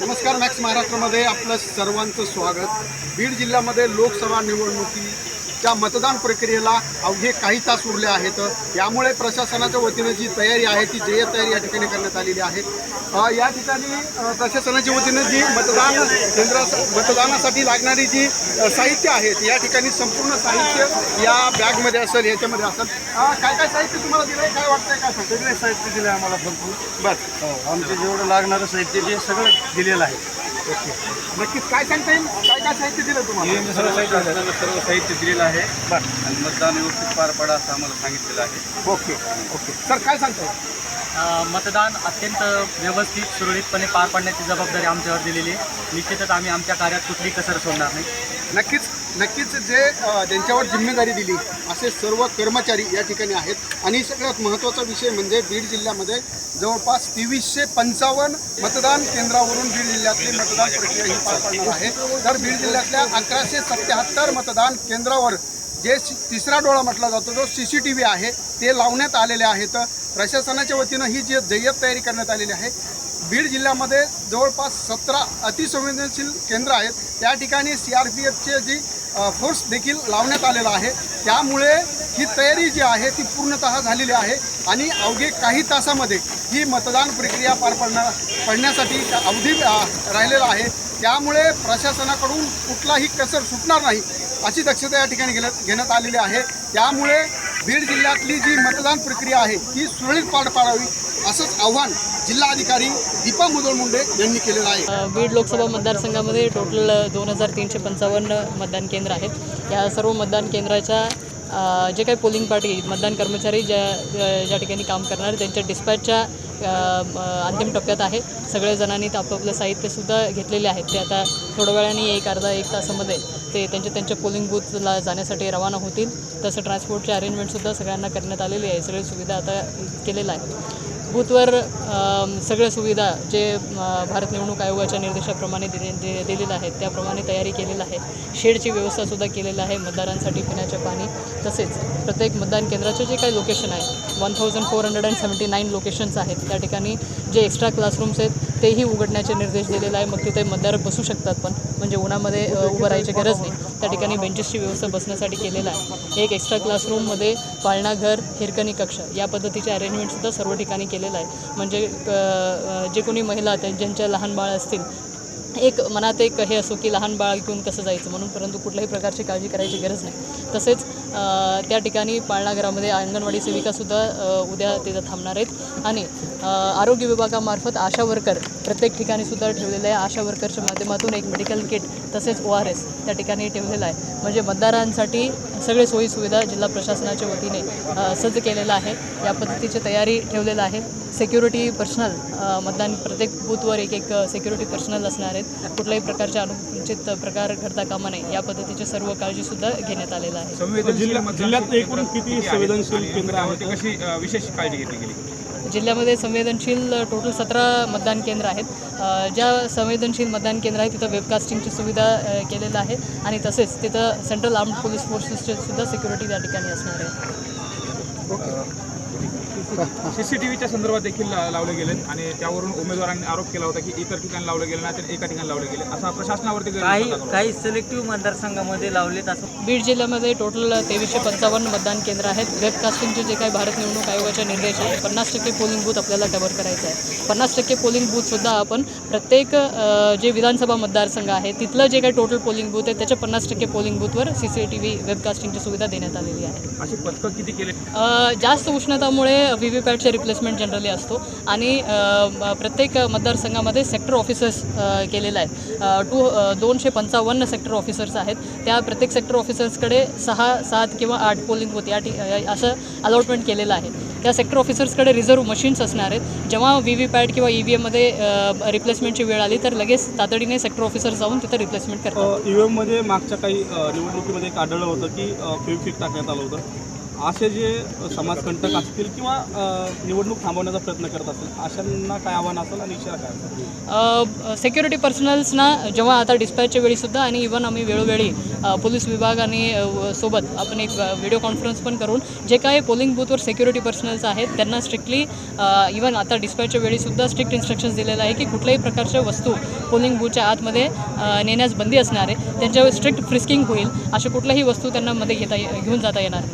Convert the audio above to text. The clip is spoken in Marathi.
नमस्कार मॅक्स महाराष्ट्रामध्ये आपलं सर्वांचं स्वागत. बीड जिल्ह्यामध्ये लोकसभा निवडणुकी त्या मतदान प्रक्रियेला अवघे काही तास उरले आहेत. यामुळे प्रशासनाच्या वतीनं जी तयारी आहे ती जय तयारी या ठिकाणी करण्यात आलेली आहे. या ठिकाणी प्रशासनाच्या वतीनं जी मतदान केंद्रा मतदानासाठी लागणारी जी साहित्य आहेत या ठिकाणी संपूर्ण साहित्य या बॅगमध्ये असेल याच्यामध्ये असेल. काय काय साहित्य तुम्हाला दिलं आहे काय वाटतंय? काय सांगता सगळे साहित्य आहे आम्हाला भरपूर. बरं. हो, आमचे जेवढं लागणारं साहित्य ते सगळं दिलेलं आहे. ओके नक्कीच. काय सांगता येईल? काय काय साहित्य दिलं तुम्हाला? सर्व साहित्य सर्व साहित्य दिलेलं आहे. आणि मतदान व्यवस्थित पार पडा असं आम्हाला सांगितलेलं आहे. Okay okay. सर काय सांगता येईल? मतदान अत्यंत व्यवस्थित सुरळीतपणे पार पाडण्याची जबाबदारी आमच्यावर दिलेली आहे. निश्चितच आम्ही आमच्या कार्यात कुठली कसर सोडणार नाही. नक्कीच नक्कीच जे ज्यांच्यावर जिम्मेदारी दिली असे सर्व कर्मचारी या ठिकाणी आहेत. आणि सगळ्यात महत्त्वाचा विषय म्हणजे बीड जिल्ह्यामध्ये जवळपास तेवीसशे पंचावन्न मतदान केंद्रावरून बीड जिल्ह्यातली मतदान प्रक्रिया ही पार पाडणार आहे. तर बीड जिल्ह्यातल्या अकराशे सत्याहत्तर मतदान केंद्रावर जे तिसरा डोळा म्हटला जातो जो सी सी टी व्ही आहे ते लावण्यात आलेले आहेत. प्रशासनाच्या वतीनं ही जी जय्यत तयारी करण्यात आलेली आहे बीड जिल्ह्यामध्ये जवळपास सतरा अतिसंवेदनशील केंद्र आहेत. त्या ठिकाणी सी आर पी एफचे जी फोर्स देखील लावण्यात आलेला आहे. त्यामुळे ही तयारी जी आहे ती पूर्णतः झालेली आहे आणि अवघे काही तासामध्ये ही मतदान प्रक्रिया पार पडणार पडण्यासाठी अवधी राहिलेला आहे. त्यामुळे प्रशासनाकडून कुठलाही कसर सुटणार नाही. अशी दक्षता या ठिकाणी घेण्यात घेण्यात आलेली आहे. त्यामुळे बीड जिल्ह्यातली जी मतदान प्रक्रिया आहे ती सुरळीत पार पाडावी असंच आव्हान जिल्हाधिकारी दीपा मुदळ मुंडे यांनी केलेलं आहे. बीड लोकसभा मतदारसंघामध्ये टोटल दोन हजार तीनशे पंचावन्न मतदान केंद्र आहेत. या सर्व मतदान केंद्राच्या जे काही पोलिंग पार्टी मतदान कर्मचारी ज्या ज्या- ठिकाणी काम करणार त्यांच्या डिस्पॅचच्या अंतिम टप्प्यात आहे. सगळ्या जणांनी आपापलं साहित्यसुद्धा घेतलेले आहेत. ते आता थोड्या वेळाने एक अर्धा एक तासामध्ये ते त्यांच्या त्यांच्या पोलिंग बूथला जाण्यासाठी रवाना होतील. तसं ट्रान्सपोर्टचे अरेंजमेंटसुद्धा सगळ्यांना करण्यात आलेली आहे. सगळी सुविधा आता केलेलं आहे बूथवर सगळ्या सुविधा जे भारत निवडणूक आयोगाच्या निर्देशाप्रमाणे दिले दे दिलेलं आहे त्याप्रमाणे तयारी केलेलं आहे. शेडची व्यवस्थासुद्धा केलेलं आहे मतदारांसाठी पिण्याचे पाणी तसेच प्रत्येक मतदान केंद्राचे जे काही लोकेशन आहे one thousand four hundred and seventy nine locations आहेत. त्या ठिकाणी जे एक्स्ट्रा क्लासरूम्स आहेत तेही उघडण्याचे निर्देश दिलेले आहे. मग तिथे मतदार बसू शकतात पण. म्हणजे उन्हामध्ये उभं राहायची गरज नाही. त्या ठिकाणी बेंचेसची व्यवस्था बसण्यासाठी केलेलं आहे. एक एक्स्ट्रा क्लासरूममध्ये पाळणाघर हिरकणी कक्ष या पद्धतीचे अरेंजमेंटसुद्धा सर्व ठिकाणी केलेलं आहे. म्हणजे जे कोणी महिला ज्यांच्या लहान बाळ असतील एक मनात एक हे असो की लहान बाळ घेऊन कसं जायचं? म्हणून परंतु कुठल्याही प्रकारची काळजी करायची गरज नाही. तसेच त्या ठिकाणी पाळणाघरामध्ये अंगणवाडी सेविकासुद्धा उद्या तिथं थांबणार आहेत. आणि आरोग्य विभागामार्फत आशा वर्कर प्रत्येक ठिकाणी सुद्धा ठेवलेलं आहे. आशा वर्करच्या माध्यमातून एक मेडिकल किट तसेच ओ आर एस त्या ठिकाणी ठेवलेलं आहे. म्हणजे मतदारांसाठी सगळे सोयीसुविधा जिल्हा प्रशासनाच्या वतीने सज्ज केलेलं आहे. या पद्धतीची तयारी ठेवलेलं आहे. सेक्युरिटी पर्सनल मतदान प्रत्येक बूथवर एक एक सेक्युरिटी पर्सनल असणार आहेत. कुठल्याही प्रकारचे अनुचित प्रकार घडता कामा नये. या पद्धतीची सर्व काळजीसुद्धा घेण्यात आलेलं आहे. जिल्ह्यात जिल्ह्यात एकूण किती संवेदनशील केंद्र आहेत? कशी अ, विशेष काळजी घेतली गेली? जिल्ह्यामध्ये संवेदनशील टोटल सतरा मतदान केंद्र आहेत. ज्या संवेदनशील मतदान केंद्र आहे तिथं वेबकास्टिंगची सुविधा केलेलं आहे आणि तसेच तिथं सेंट्रल आर्म्ड पोलीस फोर्सेसचे सुद्धा सिक्युरिटी त्या ठिकाणी असणार आहे. सीसीटीव्हीच्या संदर्भात देखील लावले गेले आणि त्यावरून उमेदवारांनी आरोप केला होता की इतर ठिकाणी लावले गेले नाही तर एका ठिकाणी लावले गेले. असा प्रशासनावरती काही. काही सिलेक्टिव्ह मतदारसंघामध्ये लावलेत असं बीड जिल्ह्यामध्ये टोटल तेवीसशे पंचावन्न मतदान केंद्र आहेत. वेबकास्टिंगचे जे काही भारत निवडणूक आयोगाचे निर्देश आहे पन्नास टक्के पोलिंग बूथ आपल्याला कव्हर करायचं आहे. पन्नास टक्के पोलिंग बूथसुद्धा आपण प्रत्येक जे विधानसभा मतदारसंघ आहे तिथलं जे काही टोटल पोलिंग बूथ आहे त्याच्या पन्नास टक्के पोलिंग बूथवर सी सी टी व्ही वेबकास्टिंगची सुविधा देण्यात आलेली आहे. अशी पथकं किती केले अ, जास्त उष्णतामुळे व्ही व्ही पॅटचे रिप्लेसमेंट जनरली असतो. आणि प्रत्येक मतदारसंघामध्ये सेक्टर ऑफिसर्स अ, केलेले आहेत. टू दोनशे पंचावन्न सेक्टर ऑफिसर्स आहेत. त्या प्रत्येक सेक्टर ऑफिसर्सकडे सहा सात किंवा आठ पोलिंग होती या ठि असं अलॉटमेंट केलेलं आहे. त्या सेक्टर ऑफिसर्सकडे रिझर्व्ह मशीन्स असणार आहेत. जेव्हा व्ही व्ही पॅट किंवा ई व्ही एममध्ये रिप्लेसमेंटची वेळ आली तर लगेच तातडीने सेक्टर ऑफिसर जाऊन तिथं रिप्लेसमेंट करतात. ई व्ही एममध्ये मागच्या काही निवडणुकीमध्ये एक आढळलं होतं की फेविक्विक टाकण्यात आलं होतं. असे जे समाजकंटक असतील किंवा निवडणूक थांबवण्याचा प्रयत्न करत असतील अशांना काय आव्हान असेल आणि इशारा काय असेल? सेक्युरिटी पर्सनल्सना जेव्हा आता डिस्पॅचच्या वेळीसुद्धा आणि इव्हन आम्ही वेळोवेळी पोलीस विभाग आणि व- सोबत आपण एक व्हिडिओ कॉन्फरन्स पण करून जे काही पोलिंग बूथवर सेक्युरिटी पर्सनल्स आहेत त्यांना स्ट्रिक्टली इव्हन आता डिस्पॅचच्या वेळीसुद्धा स्ट्रिक्ट इन्स्ट्रक्शन्स दिलेलं आहे की कुठल्याही प्रकारच्या वस्तू पोलिंग बूथच्या आतमध्ये नेण्यास बंदी असणार आहे. त्यांच्यावर स्ट्रिक्ट फ्रिस्किंग होईल. अशा कुठल्याही वस्तू त्यांना मध्ये घेता घेऊन जाता येणार नाही.